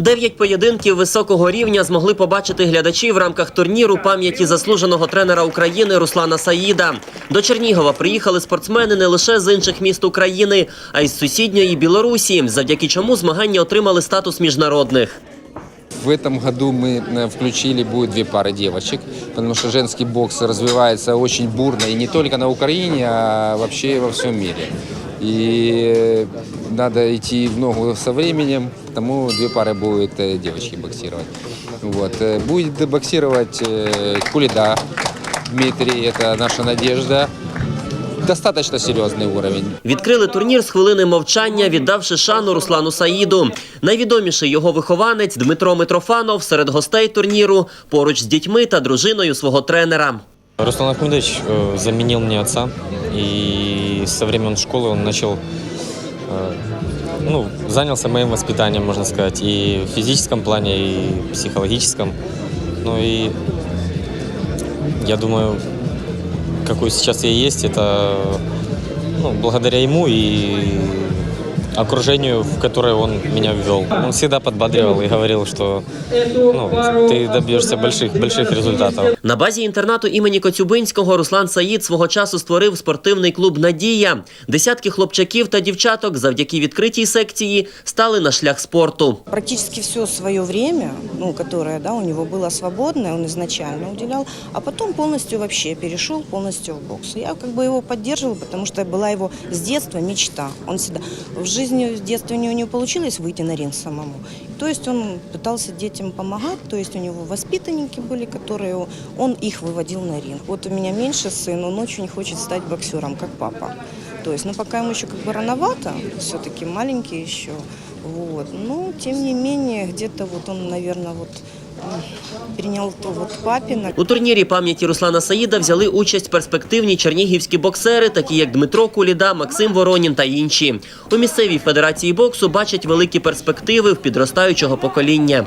Дев'ять поєдинків високого рівня змогли побачити глядачі в рамках турніру пам'яті заслуженого тренера України Руслана Саїда. До Чернігова приїхали спортсмени не лише з інших міст України, а й з сусідньої Білорусі, завдяки чому змагання отримали статус міжнародних. В этом году мы э, включили, будет две пары девочек, потому что женский бокс развивается очень бурно и не только на Украине, а вообще во всем мире. И надо идти в ногу со временем, потому две пары будет э, девочки боксировать. Вот. э, Будет боксировать э, Кулида Дмитрий, это наша надежда. Достаточно серьезный уровень. Відкрили турнір з хвилини мовчання, віддавши шану Руслану Саїду. Найвідоміший його вихованець Дмитро Митрофанов серед гостей турніру поруч з дітьми та дружиною свого тренера. Руслан Ахмедович э, заменил мне отца, и со времен школы он начал, э, ну, занялся моим воспитанием, можно сказать, и в физическом плане, и в психологическом. Ну и я думаю, какой сейчас я есть, это ну, благодаря ему и окружению, в которое он меня ввел. Он всегда подбадривал и говорил, что ну, ты добьешься больших, больших результатов. На базі інтернату імені Коцюбинського Руслан Саїд свого часу створив спортивний клуб Надія. Десятки хлопчаків та дівчаток завдяки відкритій секції стали на шлях спорту. практически все свое время, ну, которое да, у него было свободное, он изначально уделял, а потом полностью вообще перешел полностью в бокс. Я как бы его поддерживала, потому что была его с детства мечта. Он всегда в жизни в детстве у него не получилось выйти на ринг самому. То есть он пытался детям помогать, то есть у него воспитанники были, которые он их выводил на ринг. Вот у меня меньше сын, он очень хочет стать боксером, как папа. То есть, ну, пока ему еще как бы рановато, все-таки маленький еще. Вот. Но, тем не менее, где-то вот он, наверное, вот перенял то вот папіна. У турнірі пам'яті Руслана Саїда взяли участь перспективні чернігівські боксери, такі як Дмитро Куліда, Максим Воронін та інші. У місцевій федерації боксу бачать великі перспективи в підростаючого покоління.